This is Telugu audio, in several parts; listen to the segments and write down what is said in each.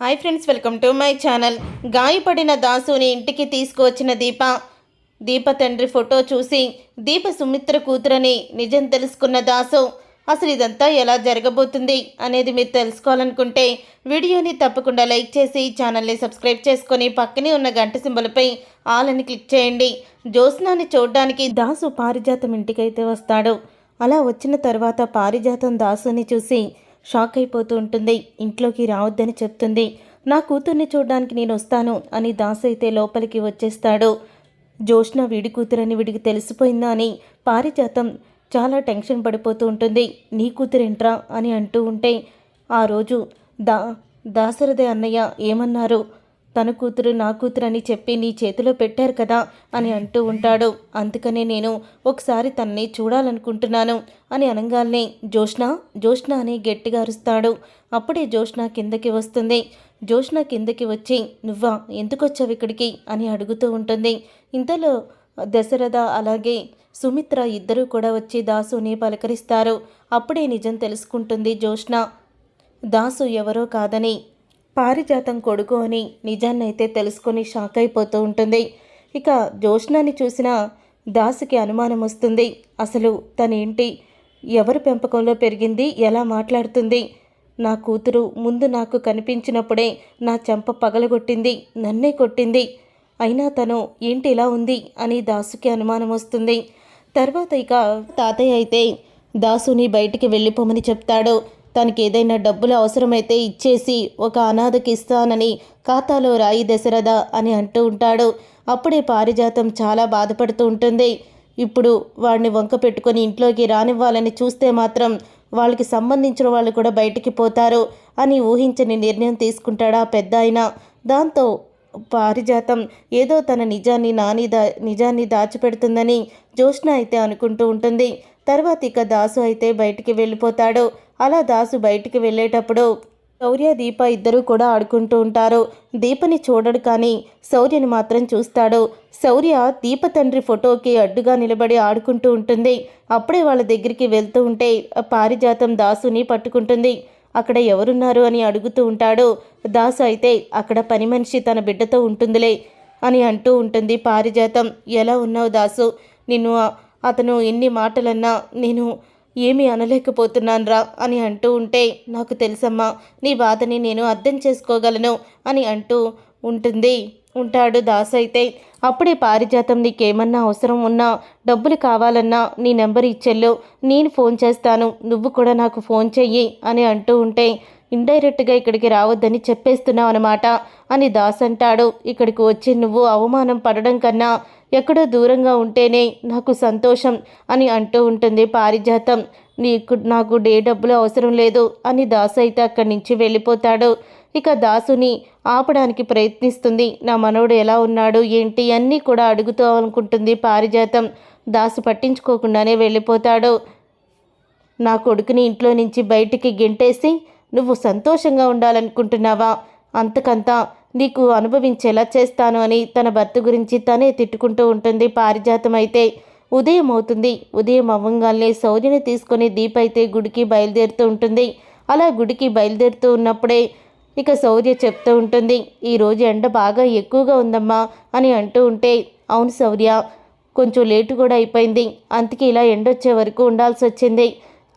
Hi friends welcome to my channel. గాయపడిన దాసుని ఇంటికి తీసుకువచ్చిన దీప దీప తండ్రి ఫోటో చూసి దీప సుమిత్ర కూతురని నిజం తెలుసుకున్న దాసు అసలు ఇదంతా ఎలా జరగబోతుంది? అనేది మీరు తెలుసుకోవాలనుకుంటే వీడియోని తప్పకుండా లైక్ చేసి ఛానల్ని సబ్స్క్రైబ్ చేసుకొని పక్కనే ఉన్న గంట సింబలపై ఆల్ అని క్లిక్ చేయండి. జ్యోత్స్నాన్ని చూడడానికి దాసు పారిజాతం ఇంటికైతే వస్తాడు. అలా వచ్చిన తర్వాత పారిజాతం దాసుని చూసి షాక్ అయిపోతూ ఉంటుంది. ఇంట్లోకి రావద్దని చెప్తుంది. నా కూతుర్ని చూడడానికి నేను వస్తాను అని దాస్ అయితే లోపలికి వచ్చేస్తాడు. జోష్న వీడి కూతురని వీడికి తెలిసిపోయిందా అని పారిజాతం చాలా టెన్షన్ పడిపోతూ ఉంటుంది. నీ కూతురేంట్రా అని అంటూ ఉంటే ఆ రోజు దా దాసరదే అన్నయ్య ఏమన్నారు? తన కూతురు నా కూతురు అని చెప్పి నీ చేతిలో పెట్టారు కదా అని అంటూ ఉంటాడు. అందుకనే నేను ఒకసారి తనని చూడాలనుకుంటున్నాను అని అనగానే జోష్ణ జోష్ణ అని గట్టిగా అరుస్తాడు. అప్పుడే జోష్ణ కిందకి వస్తుంది. జోష్ణ కిందకి వచ్చి నువ్వా ఎందుకొచ్చావు ఇక్కడికి? అని అడుగుతూ ఉంటుంది. ఇంతలో దశరథ అలాగే సుమిత్ర ఇద్దరూ కూడా వచ్చి దాసుని పలకరిస్తారు. అప్పుడే నిజం తెలుసుకుంటుంది జోష్ణ దాసు ఎవరో కాదని పారిజాతం కొడుకు అని నిజాన్నైతే తెలుసుకొని షాక్ అయిపోతూ ఉంటుంది. ఇక జోష్నాని చూసిన దాసుకి అనుమానం వస్తుంది. అసలు తనేంటి ఎవరి పెంపకంలో పెరిగింది? ఎలా మాట్లాడుతుంది? నా కూతురు ముందు నాకు కనిపించినప్పుడే నా చెంప పగలగొట్టింది నన్నే కొట్టింది. అయినా తను ఏంటి ఇలా ఉంది అని దాసుకి అనుమానం వస్తుంది. తర్వాత ఇక తాతయ్య అయితే దాసుని బయటికి వెళ్ళిపోమని చెప్తాడు. తనకి ఏదైనా డబ్బులు అవసరమైతే ఇచ్చేసి ఒక అనాథకి ఇస్తానని ఖాతాలో రాయి దశరథ అని అంటూ ఉంటాడు. అప్పుడే పారిజాతం చాలా బాధపడుతూ ఉంటుంది. ఇప్పుడు వాడిని వంక పెట్టుకొని ఇంట్లోకి రానివ్వాలని చూస్తే మాత్రం వాళ్ళకి సంబంధించిన వాళ్ళు కూడా బయటికి పోతారు అని ఊహించని నిర్ణయం తీసుకుంటాడా పెద్ద ఆయన. దాంతో పారిజాతం ఏదో తన నిజాన్ని నాని దా నిజాన్ని దాచిపెడుతుందని జోష్న అయితే అనుకుంటూ ఉంటుంది. తర్వాత ఇక దాసు అయితే బయటికి వెళ్ళిపోతాడు. అలా దాసు బయటికి వెళ్ళేటప్పుడు శౌర్య దీప ఇద్దరూ కూడా ఆడుకుంటూ ఉంటారు. దీపని చూడడు కానీ శౌర్యని మాత్రం చూస్తాడు. శౌర్య దీప తండ్రి ఫోటోకి అడ్డుగా నిలబడి ఆడుకుంటూ ఉంటుంది. అప్పుడే వాళ్ళ దగ్గరికి వెళ్తూ ఉంటే పారిజాతం దాసుని పట్టుకుంటుంది. అక్కడ ఎవరున్నారు అని అడుగుతూ ఉంటాడు. దాసు అయితే అక్కడ పని మనిషి తన బిడ్డతో ఉంటుందిలే అని అంటూ ఉంటుంది పారిజాతం. ఎలా ఉన్నావు దాసు? నిన్ను అతను ఎన్ని మాటలన్నా నేను ఏమీ అనలేకపోతున్నానురా అని అంటూ ఉంటే నాకు తెలుసమ్మా నీ బాధని నేను అర్థం చేసుకోగలను అని అంటూ ఉంటుంది. ఉంటాడు దాస్ అయితే. అప్పుడే పారిజాతం నీకేమన్నా అవసరం ఉన్నా డబ్బులు కావాలన్నా నీ నెంబర్ ఇచ్చెళ్ళు. నేను ఫోన్ చేస్తాను నువ్వు కూడా నాకు ఫోన్ చెయ్యి అని అంటూ ఉంటే ఇండైరెక్ట్గా ఇక్కడికి రావద్దని చెప్పేస్తున్నావు అనమాట అని దాస్ అంటాడు. ఇక్కడికి వచ్చి నువ్వు అవమానం పడడం కన్నా ఎక్కడో దూరంగా ఉంటేనే నాకు సంతోషం అని అంటూ ఉంటుంది పారిజాతం. నీకు నాకు డే డబ్బులు అవసరం లేదు అని దాసు అయితే అక్కడి నుంచి వెళ్ళిపోతాడు. ఇక దాసుని ఆపడానికి ప్రయత్నిస్తుంది. నా మనవడు ఎలా ఉన్నాడు ఏంటి అన్నీ కూడా అడుగుతూ అనుకుంటుంది పారిజాతం. దాసు పట్టించుకోకుండానే వెళ్ళిపోతాడు. నా కొడుకుని ఇంట్లో నుంచి బయటికి గెంటేసి నువ్వు సంతోషంగా ఉండాలనుకుంటున్నావా? అంతకంతా నీకు అనుభవించేలా చేస్తాను అని తన భర్త గురించి తనే తిట్టుకుంటూ ఉంటుంది. పారిజాతం అయితే ఉదయం అవుతుంది ఉదయం అవ్వంగానే సౌర్యని తీసుకొని దీప అయితే గుడికి బయలుదేరుతూ ఉంటుంది. అలా గుడికి బయలుదేరుతూ ఉన్నప్పుడే ఇక శౌర్య చెప్తూ ఉంటుంది ఈరోజు ఎండ బాగా ఎక్కువగా ఉందమ్మా అని అంటూ ఉంటే అవును శౌర్య కొంచెం లేటు కూడా అయిపోయింది. అందుకే ఇలా ఎండొచ్చే వరకు ఉండాల్సి వచ్చింది.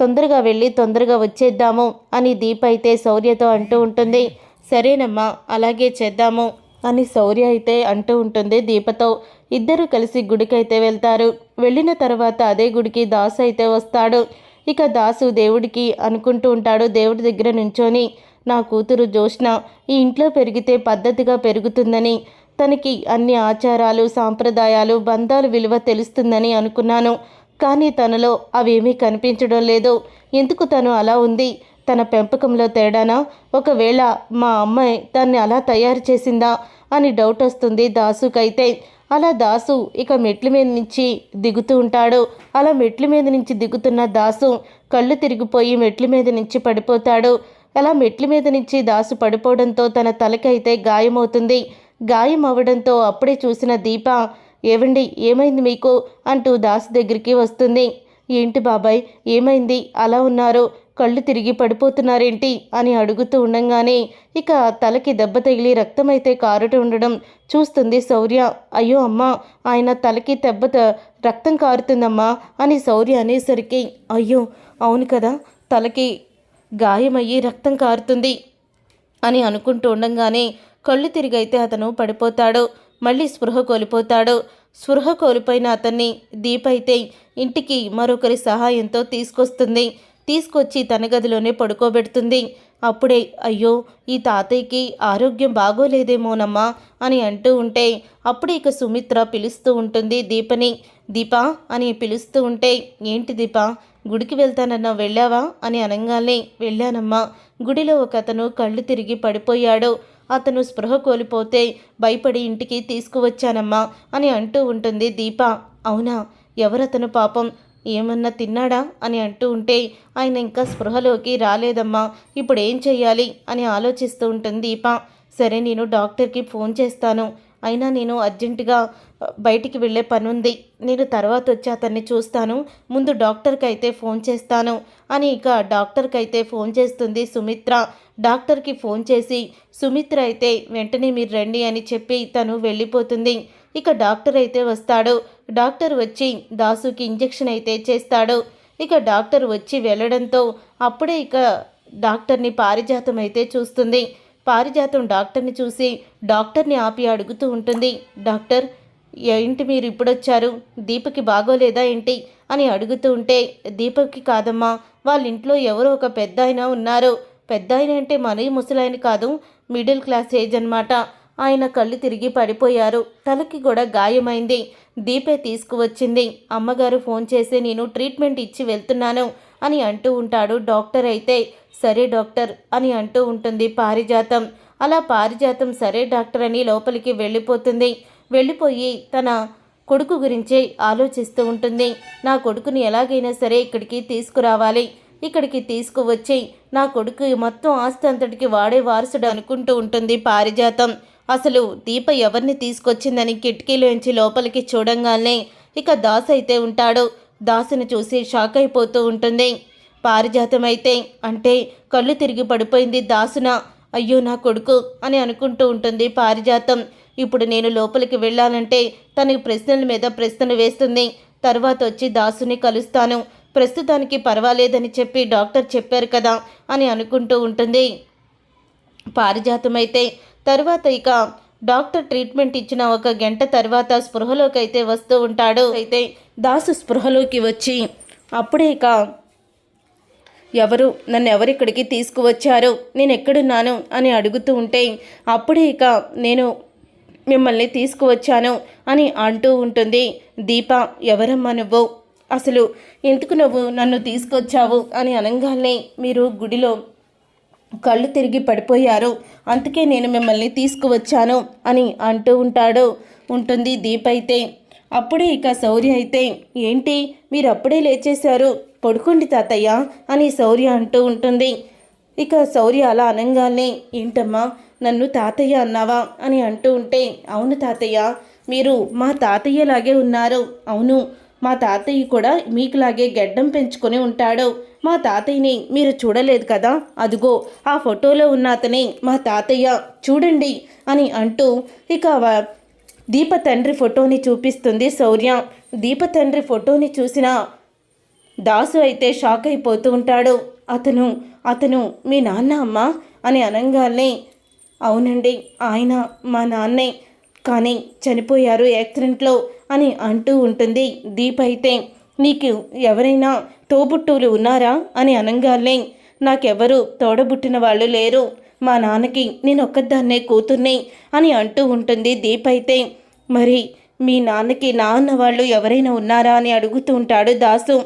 తొందరగా వెళ్ళి తొందరగా వచ్చేద్దాము అని దీప అయితే శౌర్యతో అంటూ ఉంటుంది. సరేనమ్మా అలాగే చేద్దాము అని శౌర్య అయితే అంటూ ఉంటుంది దీపతో. ఇద్దరు కలిసి గుడికైతే వెళ్తారు. వెళ్ళిన తర్వాత అదే గుడికి దాసు అయితే వస్తాడు. ఇక దాసు దేవుడికి అనుకుంటూ ఉంటాడు దేవుడి దగ్గర నుంచొని నా కూతురు జోష్న ఈ ఇంట్లో పెరిగితే పద్ధతిగా పెరుగుతుందని తనకి అన్ని ఆచారాలు సాంప్రదాయాలు బంధాలు విలువ తెలుస్తుందని అనుకున్నాను. కానీ తనలో అవేమీ కనిపించడం లేదు. ఎందుకు తను అలా ఉంది? తన పెంపకంలో తేడానా? ఒకవేళ మా అమ్మాయి దాన్ని అలా తయారు చేసిందా? అని డౌట్ వస్తుంది దాసుకైతే. అలా దాసు ఇక మెట్ల మీద నుంచి దిగుతూ ఉంటాడు. అలా మెట్ల మీద నుంచి దిగుతున్న దాసు కళ్ళు తిరిగిపోయి మెట్ల మీద నుంచి పడిపోతాడు. అలా మెట్ల మీద నుంచి దాసు పడిపోవడంతో తన తలకైతే గాయమవుతుంది. గాయం అవ్వడంతో అప్పుడే చూసిన దీప ఏవండి ఏమైంది మీకు? అంటూ దాసు దగ్గరికి వస్తుంది. ఏంటి బాబాయ్ ఏమైంది? అలా ఉన్నారు. కళ్ళు తిరిగి పడిపోతున్నారేంటి అని అడుగుతూ ఉండంగానే ఇక తలకి దెబ్బ తగిలి రక్తమైతే కారుట ఉండడం చూస్తుంది శౌర్య. అయ్యో అమ్మ ఆయన తలకి దెబ్బ త- రక్తం కారుతుందమ్మా అని శౌర్య అనేసరికి అయ్యో అవును కదా తలకి గాయమయ్యి రక్తం కారుతుంది అని అనుకుంటూ ఉండంగానే కళ్ళు తిరిగైతే అతను పడిపోతాడు మళ్ళీ స్పృహ కోల్పోతాడు. స్పృహ కోల్పోయిన అతన్ని దీపైతే ఇంటికి మరొకరి సహాయంతో తీసుకొస్తుంది. తీసుకొచ్చి తన గదిలోనే పడుకోబెడుతుంది. అప్పుడే అయ్యో ఈ తాతయ్యకి ఆరోగ్యం బాగోలేదేమోనమ్మా అని అంటూ ఉంటే అప్పుడే ఇక సుమిత్ర పిలుస్తూ ఉంటుంది దీపని. దీప అని పిలుస్తూ ఉంటే ఏంటి దీప గుడికి వెళ్తానన్నా వెళ్ళావా? అని అనగానే వెళ్ళానమ్మా గుడిలో ఒక అతను కళ్ళు తిరిగి పడిపోయాడు. అతను స్పృహ కోల్పోతే భయపడి ఇంటికి తీసుకువచ్చానమ్మా అని అంటూ ఉంటుంది దీప. అవునా ఎవరతను పాపం? ఏమన్నా తిన్నాడా అని అంటూ ఉంటే ఆయన ఇంకా స్పృహలోకి రాలేదమ్మా. ఇప్పుడు ఏం చెయ్యాలి అని ఆలోచిస్తూ ఉంటుంది దీప. సరే నేను డాక్టర్కి ఫోన్ చేస్తాను. అయినా నేను అర్జెంటుగా బయటికి వెళ్ళే పని ఉంది నేను తర్వాత వచ్చి అతన్ని చూస్తాను. ముందు డాక్టర్కి అయితే ఫోన్ చేస్తాను అని ఇక డాక్టర్కి అయితే ఫోన్ చేస్తుంది సుమిత్ర. డాక్టర్కి ఫోన్ చేసి సుమిత్ర అయితే వెంటనే మీరు రండి అని చెప్పి తను వెళ్ళిపోతుంది. ఇక డాక్టర్ అయితే వస్తాడు. డాక్టర్ వచ్చి దాసుకి ఇంజెక్షన్ అయితే చేస్తాడు. ఇక డాక్టర్ వచ్చి వెళ్ళడంతో అప్పుడే ఇక డాక్టర్ని పారిజాతం అయితే చూస్తుంది. పారిజాతం డాక్టర్ని చూసి డాక్టర్ని ఆపి అడుగుతూ ఉంటుంది. డాక్టర్ ఏంటి మీరు ఇప్పుడొచ్చారు? దీపకి బాగోలేదా ఏంటి? అని అడుగుతూ ఉంటే దీపక్కి కాదమ్మా వాళ్ళ ఇంట్లో ఎవరో ఒక పెద్ద ఆయన ఉన్నారు. పెద్ద ఆయన అంటే మరీ ముసలాయన కాదు మిడిల్ క్లాస్ ఏజ్ అనమాట ఆయన కళ్ళు తిరిగి పడిపోయారు. తలకి కూడా గాయమైంది. దీపే తీసుకువచ్చింది. అమ్మగారు ఫోన్ చేసి నేను ట్రీట్మెంట్ ఇచ్చి వెళ్తున్నాను అని అంటూ ఉంటాడు డాక్టర్ అయితే. సరే డాక్టర్ అని అంటూ ఉంటుంది పారిజాతం. అలా పారిజాతం సరే డాక్టర్ అని లోపలికి వెళ్ళిపోతుంది. వెళ్ళిపోయి తన కొడుకు గురించే ఆలోచిస్తూ ఉంటుంది. నా కొడుకుని ఎలాగైనా సరే ఇక్కడికి తీసుకురావాలి. ఇక్కడికి తీసుకువచ్చి నా కొడుకు మొత్తం ఆస్తి అంతటికి వాడే వారసుడు అనుకుంటూ ఉంటుంది పారిజాతం. అసలు దీప ఎవరిని తీసుకొచ్చిందని కిటికీలోంచి లోపలికి చూడంగానే ఇక దాస్ అయితే ఉంటాడు. దాసుని చూసి షాక్ అయిపోతూ ఉంటుంది. పారిజాతం అయితే అంటే కళ్ళు తిరిగి పడిపోయింది దాసున. అయ్యో నా కొడుకు అని అనుకుంటూ ఉంటుంది పారిజాతం. ఇప్పుడు నేను లోపలికి వెళ్ళాలంటే తనకి ప్రశ్నల మీద ప్రశ్నలు వేస్తుంది. తర్వాత వచ్చి దాసుని కలుస్తాను. ప్రస్తుతానికి పర్వాలేదని చెప్పి డాక్టర్ చెప్పారు కదా అని అనుకుంటూ ఉంటుంది. పారిజాతం అయితే తర్వాత ఇక డాక్టర్ ట్రీట్మెంట్ ఇచ్చిన ఒక గంట తర్వాత స్పృహలోకి అయితే వస్తూ ఉంటాడు. అయితే దాసు స్పృహలోకి వచ్చి అప్పుడే ఇక ఎవరు? నన్ను ఎవరిక్కడికి తీసుకువచ్చారు? నేను ఎక్కడున్నాను? అని అడుగుతూ ఉంటే అప్పుడే ఇక నేను మిమ్మల్ని తీసుకువచ్చాను అని అంటూ ఉంటుంది. దీప ఎవరమ్మా నువ్వు? అసలు ఎందుకు నువ్వు నన్ను తీసుకొచ్చావు? అని అనగానే మీరు గుడిలో కళ్ళు తిరిగి పడిపోయారు. అందుకే నేను మిమ్మల్ని తీసుకువచ్చాను అని అంటూ ఉంటాడు. ఉంటుంది దీప్ అయితే. అప్పుడే ఇక శౌర్య అయితే ఏంటి? మీరు అప్పుడే లేచేశారు. పడుకోండి తాతయ్య అని శౌర్య అంటూ ఉంటుంది. ఇక శౌర్య అలా అనగానే ఏంటమ్మా? నన్ను తాతయ్య అన్నావా? అని అంటూ ఉంటే అవును తాతయ్య. మీరు మా తాతయ్యలాగే ఉన్నారు. అవును. మా తాతయ్య కూడా మీకులాగే గెడ్డం పెంచుకొని ఉంటాడు. మా తాతయ్యని మీరు చూడలేదు కదా? అదిగో ఆ ఫోటోలో ఉన్న అతనే మా తాతయ్య చూడండి అని అంటూ ఇక దీప తండ్రి ఫోటోని చూపిస్తుంది శౌర్య. దీప తండ్రి ఫోటోని చూసిన దాసు అయితే షాక్ అయిపోతూ ఉంటాడు. అతను అతను మీ నాన్న అమ్మ? అని అనగానే అవునండి ఆయన మా నాన్నే. కానీ చనిపోయారు యాక్సిడెంట్లో. అని అంటూ ఉంటుంది. దీప్ అయితే నీకు ఎవరైనా తోబుట్టువులు ఉన్నారా? అని అనగానే నాకెవరు తోడబుట్టిన వాళ్ళు లేరు. మా నాన్నకి నేను ఒక్కదాన్నే కూతుర్ని అని అంటూ ఉంటుంది దీప్ అయితే. మరి మీ నాన్నకి నాన్న వాళ్ళు ఎవరైనా ఉన్నారా? అని అడుగుతూ ఉంటాడు దాసు.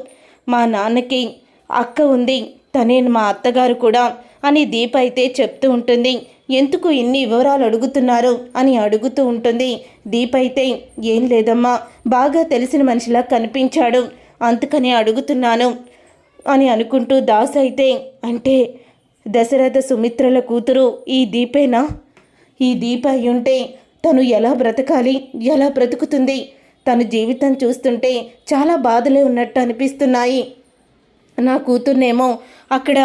మా నాన్నకి అక్క ఉంది. తనే మా అత్తగారు కూడా అని దీప్ అయితే చెప్తూ ఉంటుంది. ఎందుకు ఇన్ని వివరాలు అడుగుతున్నారు అని అడుగుతూ ఉంటుంది. దీప అయితే ఏం లేదమ్మా బాగా తెలిసిన మనిషిలా కనిపించాడు అందుకని అడుగుతున్నాను అని అనుకుంటూ దాస్ అయితే అంటే దశరథ సుమిత్రల కూతురు ఈ దీపేనా? ఈ దీప అయి ఉంటే తను ఎలా బ్రతకాలి? ఎలా బ్రతుకుతుంది? తన జీవితం చూస్తుంటే చాలా బాధలే ఉన్నట్టు అనిపిస్తున్నాయి. నా కూతుర్నేమో అక్కడ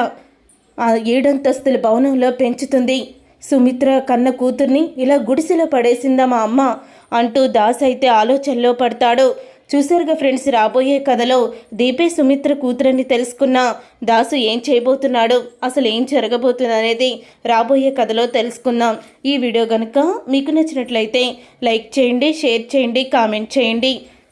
ఏడంతస్తుల భవనంలో పెంచుతుంది. సుమిత్ర కన్న కూతుర్ని ఇలా గుడిసెలో పడేసిందా మా అమ్మ అంటూ దాస్ అయితే ఆలోచనలో పడతాడు. చూసారుగా ఫ్రెండ్స్ రాబోయే కథలో దీపే సుమిత్ర కూతురని తెలుసుకున్న దాసు ఏం చేయబోతున్నాడు అసలు ఏం జరగబోతుంది అనేది రాబోయే కథలో తెలుసుకుందాం. ఈ వీడియో కనుక మీకు నచ్చినట్లయితే లైక్ చేయండి షేర్ చేయండి కామెంట్ చేయండి.